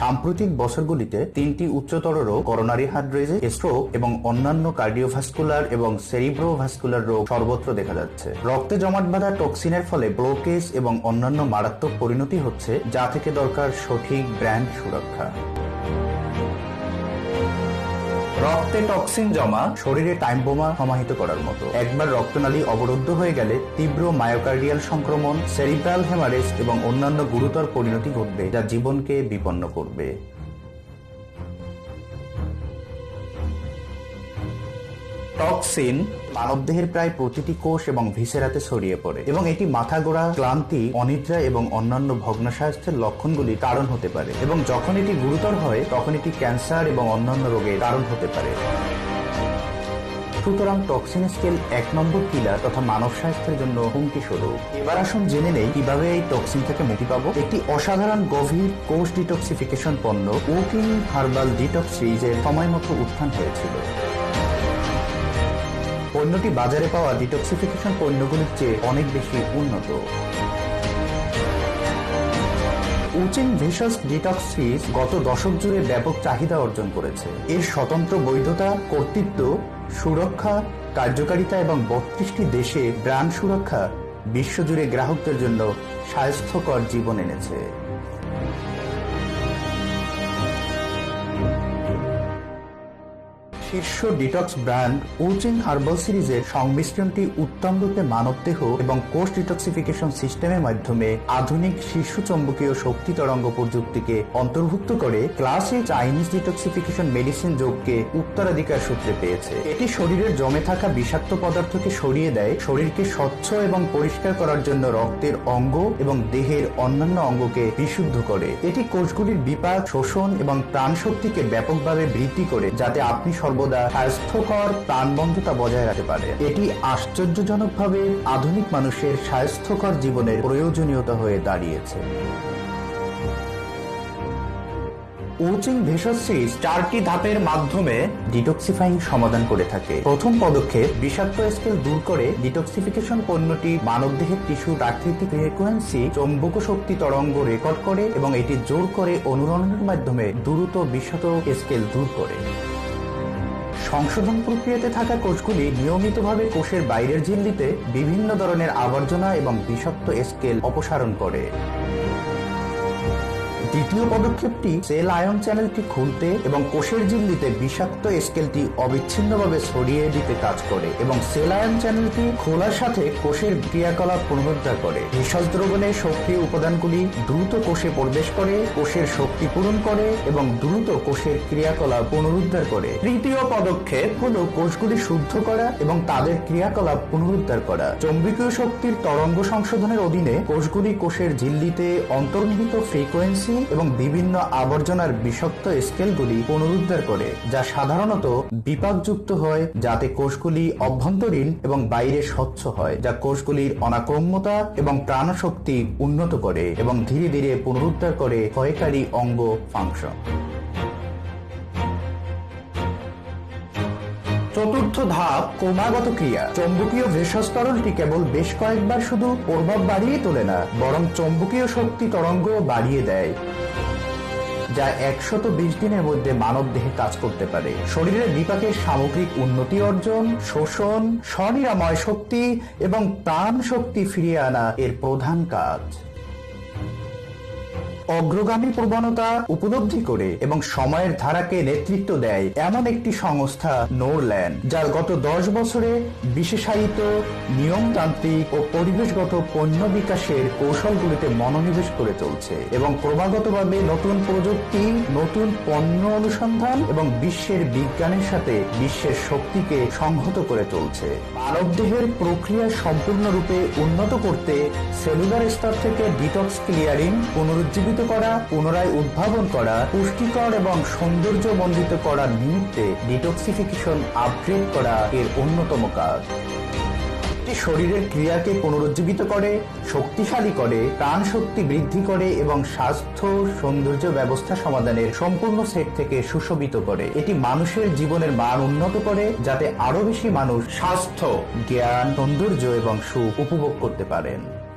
সাম্প্রতিক বছরগুলিতে তিনটি উচ্চতর রোগ করোনারি হার্ট ডিজিজ স্ট্রোক এবং অন্যান্য কার্ডিওভাস্কুলার এবং সেরিব্রোভাস্কুলার রোগ সর্বত্র দেখা যাচ্ছে। রক্তে জমাট বাঁধা টক্সিনের ফলে ব্লোকেজ এবং অন্যান্য মারাত্মক পরিণতি হচ্ছে, যা থেকে দরকার সঠিক ব্র্যান্ড সুরক্ষা। রক্তে টক্সিন জমা শরীরে টাইম বোমা সমাহিত করার মতো। একবার রক্তনালী অবরুদ্ধ হয়ে গেলে তীব্র মায়োকার্ডিয়াল সংক্রমণ সেরিব্রাল হেমারেজ এবং অন্যান্য গুরুতর পরিণতি ঘটবে যা জীবনকে বিপন্ন করবে। টক্সিন মানবদেহের প্রায় প্রতিটি কোষ এবং ভিসেরাতে ছড়িয়ে পড়ে, এবং এটি মাথা গোড়া ক্লান্তি, অনিদ্রা এবং অন্যান্য ভগ্নস্বাস্থ্যের লক্ষণগুলি কারণ হতে পারে, এবং যখন এটি গুরুতর হয়, তখন এটি ক্যান্সার এবং অন্যান্য রোগের কারণ হতে পারে। সুতরাং টক্সিন স্কেল এক নম্বর কিলার তথা মানব স্বাস্থ্যের জন্য হুমকি স্বরূপ। এবার আসুন জেনে নেই কীভাবে এই টক্সিন থেকে মুক্তি পাবো। একটি অসাধারণ গভীর কোষ ডিটক্সিফিকেশন পণ্য ওকিং হার্বাল ডিটক্স সিরিজের সময় মতো উত্থান হয়েছিল। পণ্যটি বাজারে পাওয়া ডিটক্সিফিকেশন পণ্যগুলির চেয়ে অনেক বেশি উন্নত। উচিন ভিসাস ডিটক্স গত দশক জুড়ে ব্যাপক চাহিদা অর্জন করেছে। এর স্বতন্ত্র বৈধতা, কর্তৃত্ব, সুরক্ষা, কার্যকারিতা এবং বত্রিশটি দেশে ব্র্যান্ড সুরক্ষা বিশ্বজুড়ে গ্রাহকদের জন্য স্বাস্থ্যকর জীবন এনেছে। শীর্ষ ডিটক্স ব্র্যান্ড উচিং হার্বাল সিরিজের সংমিশ্রণটি উত্তম রূপে মানবদেহ এবং কোষ ডিটক্সিফিকেশন সিস্টেমের মাধ্যমে আধুনিক শীর্ষ চম্বকীয় শক্তি তরঙ্গ প্রযুক্তিকে অন্তর্ভুক্ত করে ক্লাসে চাইনিজ ডিটক্সিফিকেশন মেডিসিন যোগকে উত্তরাধিকার সূত্রে পেয়েছে। এটি শরীরের জমে থাকা বিষাক্ত পদার্থকে সরিয়ে দেয়, শরীরকে স্বচ্ছ এবং পরিষ্কার করার জন্য রক্তের অঙ্গ এবং দেহের অন্যান্য অঙ্গকে বিশুদ্ধ করে। এটি কোষগুলির বিপাক, শোষণ এবং প্রাণ শক্তিকে ব্যাপকভাবে বৃদ্ধি করে, যাতে আপনি সর্বদা স্বাস্থ্যকর প্রাণবন্ধতা বজায় রাখতে পারে। এটি আশ্চর্যজনকভাবে আধুনিক মানুষের স্বাস্থ্যকর জীবনের প্রয়োজনীয়তা হয়ে দাঁড়িয়েছে। উচিং ভেষজ সিরিজ চারটি ধাপের মাধ্যমে ডিটক্সিফাইং সমাধান করে থাকে। প্রথম পদক্ষেপ, বিষাক্ত স্কেল দূর করে ডিটক্সিফিকেশন পণ্যটি মানবদেহের টিস্যু, প্রাকৃতিক ফ্রিকোয়েন্সি চৌম্বক শক্তি তরঙ্গ রেকর্ড করে এবং এটি জোর করে অনুরণনের মাধ্যমে দ্রুত বিষাক্ত স্কেল দূর করে। সংশোধন প্রক্রিয়াতে থাকা কোষগুলি নিয়মিতভাবে কোষের বাইরের ঝিল্লিতে বিভিন্ন ধরনের আবর্জনা এবং বিষাক্ত স্কেল অপসারণ করে। দ্বিতীয় পদক্ষেপটি সেল আয়ন চ্যানেলটি খুলতে এবং কোষের ঝিল্লিতে বিষাক্ত স্কেলটি অবিচ্ছিন্নভাবে ছড়িয়ে দিতে কাজ করে এবং সেল আয়ন চ্যানেলটি খোলার সাথে কোষের ক্রিয়াকলাপ পুনরুদ্ধার করে। ভেষজ দ্রবণের সক্রিয় উপাদানগুলি দ্রুত কোষে প্রবেশ করে, কোষের শক্তি পূরণ করে এবং দ্রুত কোষের ক্রিয়াকলাপ পুনরুদ্ধার করে। তৃতীয় পদক্ষেপ হল কোষগুলি শুদ্ধ করা এবং তাদের ক্রিয়াকলাপ পুনরুদ্ধার করা। চৌম্বকীয় শক্তির তরঙ্গ সংশোধনের অধীনে কোষগুলি কোষের ঝিল্লিতে অন্তর্নিহিত ফ্রিকোয়েন্সি এবং বিভিন্ন আবর্জনার বিষাক্ত স্কেলগুলি পুনরুদ্ধার করে, যা সাধারণত বিপাকযুক্ত হয়, যাতে কোষগুলি অভ্যন্তরীণ এবং বাইরে স্বচ্ছ হয়, যা কোষগুলির অনাক্রম্যতা এবং প্রাণশক্তি উন্নত করে এবং ধীরে ধীরে পুনরুদ্ধার করে ক্ষয়কারী অঙ্গ ফাংশন। চতুর্থ ধাপ ক্রমাগত ক্রিয়া। চৌম্বকীয় ভেষজ তরলটি কেবল বেশ কয়েকবার শুধু প্রভাব বাড়িয়ে তোলে না, বরং চৌম্বকীয় শক্তি তরঙ্গ বাড়িয়ে দেয়, যা একশত বিশ দিনের মধ্যে মানব দেহে কাজ করতে পারে। শরীরের বিপাকের সামগ্রিক উন্নতি অর্জন, শোষণ, স্বনিরাময় শক্তি এবং প্রাণ শক্তি ফিরিয়ে আনা এর প্রধান কাজ। অগ্রগামী প্রবণতা উপলব্ধি করে এবং সময়ের ধারাকে নেতৃত্ব দেয় এমন একটি সংস্থা নোরল্যান্ড, যার গত দশ বছরে বিশেষায়িত নিয়মতান্ত্রিক ও পরিবেশগত পণ্য বিকাশের কৌশলগুলিতে মনোনিবেশ করে চলছে এবং ক্রমাগতভাবে নতুন প্রযুক্তি, নতুন পণ্য অনুসন্ধান এবং বিশ্বের বিজ্ঞানের সাথে বিশ্বের শক্তিকে সংহত করে চলছে। মানবদেহের প্রক্রিয়া সম্পূর্ণরূপে উন্নত করতে সেলুলার স্তর থেকে ডিটক্স ক্লিয়ারিং পুনরুজ্জীবিত করা, পুনরায় উদ্ভাবন করা, পুষ্টিকর এবং সৌন্দর্য মণ্ডিত করার নিমিত্তে ডিটক্সিফিকেশন আপগ্রেড করা এর অন্যতম কাজ। শরীরের ক্রিয়াকে পুনরুজ্জীবিত করে, শক্তিশালী করে প্রাণ শক্তি বৃদ্ধি করে এবং স্বাস্থ্য, সৌন্দর্য ব্যবস্থা সমাধানের সম্পূর্ণ সেট থেকে সুশোভিত করে। এটি মানুষের জীবনের মান উন্নত করে, যাতে আরও বেশি মানুষ স্বাস্থ্য, জ্ঞান, সৌন্দর্য এবং সুখ উপভোগ করতে পারেন।